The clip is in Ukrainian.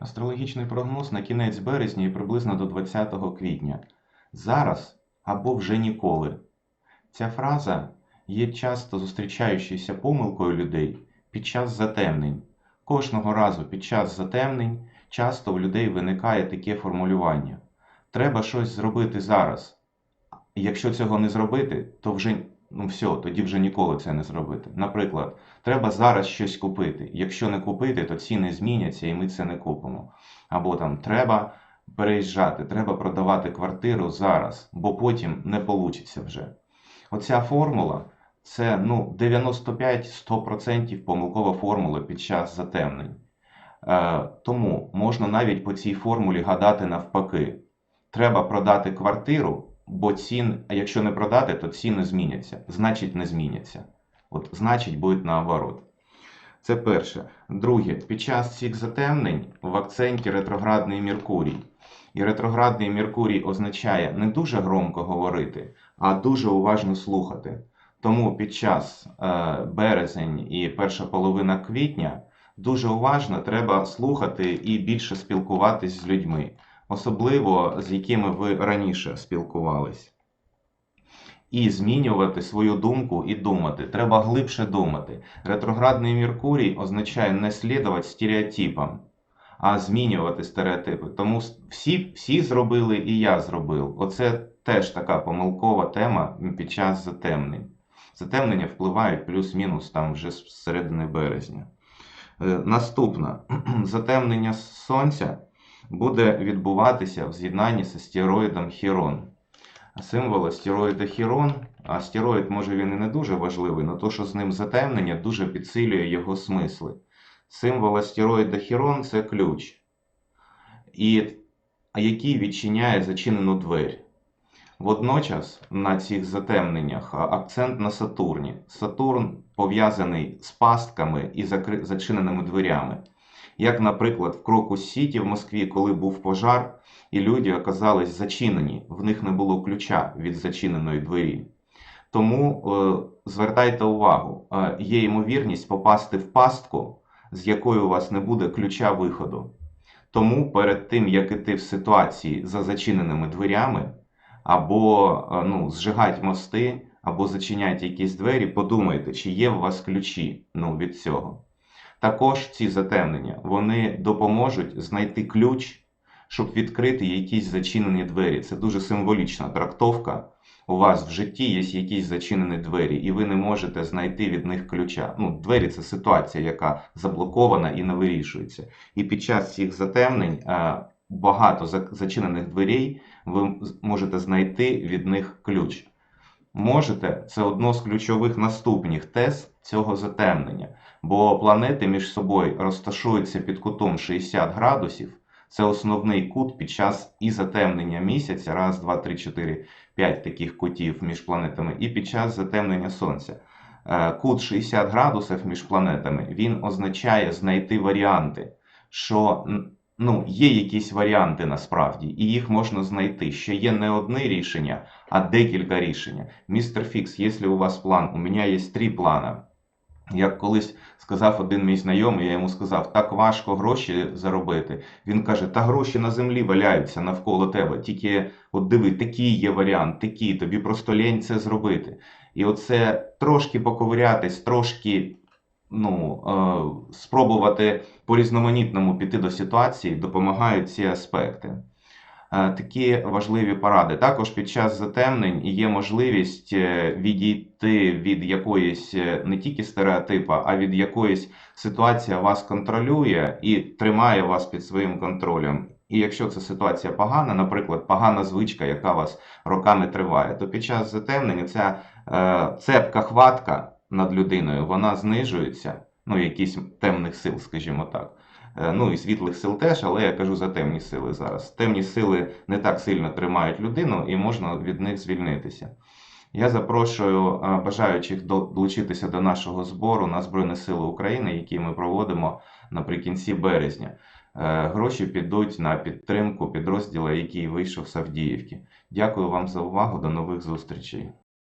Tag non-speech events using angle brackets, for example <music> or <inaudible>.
Астрологічний прогноз на кінець березня і приблизно до 20 квітня. Зараз або вже ніколи. Ця фраза є часто зустрічаючоюся помилкою людей під час затемнень. Кожного разу під час затемнень часто у людей виникає таке формулювання: треба щось зробити зараз. Якщо цього не зробити, то вже ну все, тоді вже ніколи це не зробити. Наприклад, треба зараз щось купити. Якщо не купити, то ціни зміняться і ми це не купимо. Або там треба переїжджати, треба продавати квартиру зараз, бо потім не вийде вже. Оця формула це ну, 95-100% помилкова формула під час затемнень. Е, тому можна навіть по цій формулі гадати навпаки. Треба продати квартиру, бо цін, а якщо не продати, то ціни зміняться. Значить, не зміняться. От, значить, буде наоборот. Це перше. Друге, під час цих затемнень в акценті ретроградний Меркурій. І ретроградний Меркурій означає не дуже громко говорити, а дуже уважно слухати. Тому під час е, березень і перша половина квітня дуже уважно треба слухати і більше спілкуватись з людьми, особливо з якими ви раніше спілкувались. І змінювати свою думку і думати. Треба глибше думати. Ретроградний Меркурій означає не слідувати стереотипам, а змінювати стереотипи. Тому всі, всі зробили і я зробив. Оце теж така помилкова тема під час затемнень. Затемнення впливають плюс-мінус там вже з середини березня. Е, Наступне <clears throat> затемнення Сонця буде відбуватися в з'єднанні з астероїдом Хірон. Символ астероїда Хірон, астероїд, може він і не дуже важливий, але то, що з ним затемнення, дуже підсилює його смисли. Символ астероїда Хірон це ключ, і, який відчиняє зачинену двері. Водночас на цих затемненнях акцент на Сатурні. Сатурн пов'язаний з пастками і зачиненими дверями. Як, наприклад, в Крокус Сіті в Москві, коли був пожар, і люди оказались зачинені, в них не було ключа від зачиненої двері. Тому е, звертайте увагу, е, є ймовірність попасти в пастку, з якої у вас не буде ключа виходу. Тому перед тим, як іти в ситуації за зачиненими дверями, або е, ну, зжигать мости, або зачинять якісь двері, подумайте, чи є у вас ключі ну, від цього. Також ці затемнення вони допоможуть знайти ключ, щоб відкрити якісь зачинені двері. Це дуже символічна трактовка. У вас в житті є якісь зачинені двері, і ви не можете знайти від них ключа. Ну, двері це ситуація, яка заблокована і не вирішується. І під час цих затемнень е, багато зачинених дверей ви можете знайти від них ключ. Можете, це одно з ключових наступних тез цього затемнення, бо планети між собою розташуються під кутом 60 градусів. Це основний кут під час і затемнення місяця, раз, два, три, чотири, п'ять таких кутів між планетами, і під час затемнення Сонця. Е, Кут 60 градусів між планетами він означає знайти варіанти, що ну, є якісь варіанти насправді, і їх можна знайти. Що є не одне рішення, а декілька рішень. Містер Фікс, якщо у вас план, у мене є три плани. Як колись сказав один мій знайомий, я йому сказав, так важко гроші заробити. Він каже, та гроші на землі валяються навколо тебе. Тільки от диви, такий є варіант, такий, тобі просто лінь це зробити. І оце трошки поковирятись, трошки ну, е, спробувати по-різноманітному піти до ситуації, допомагають ці аспекти. Е, Такі важливі поради. Також під час затемнень є можливість е, відійти від якоїсь е, не тільки стереотипа, а від якоїсь ситуації вас контролює і тримає вас під своїм контролем. І якщо ця ситуація погана, наприклад, погана звичка, яка вас роками триває, то під час затемнення ця е, цепка хватка над людиною вона знижується, ну, якісь темних сил, скажімо так. Е, Ну і світлих сил теж, але я кажу за темні сили зараз. Темні сили не так сильно тримають людину і можна від них звільнитися. Я запрошую е, бажаючих долучитися до нашого збору на Збройні Сили України, який ми проводимо наприкінці березня. Е, Гроші підуть на підтримку підрозділу, який вийшов з Авдіївки. Дякую вам за увагу. До нових зустрічей.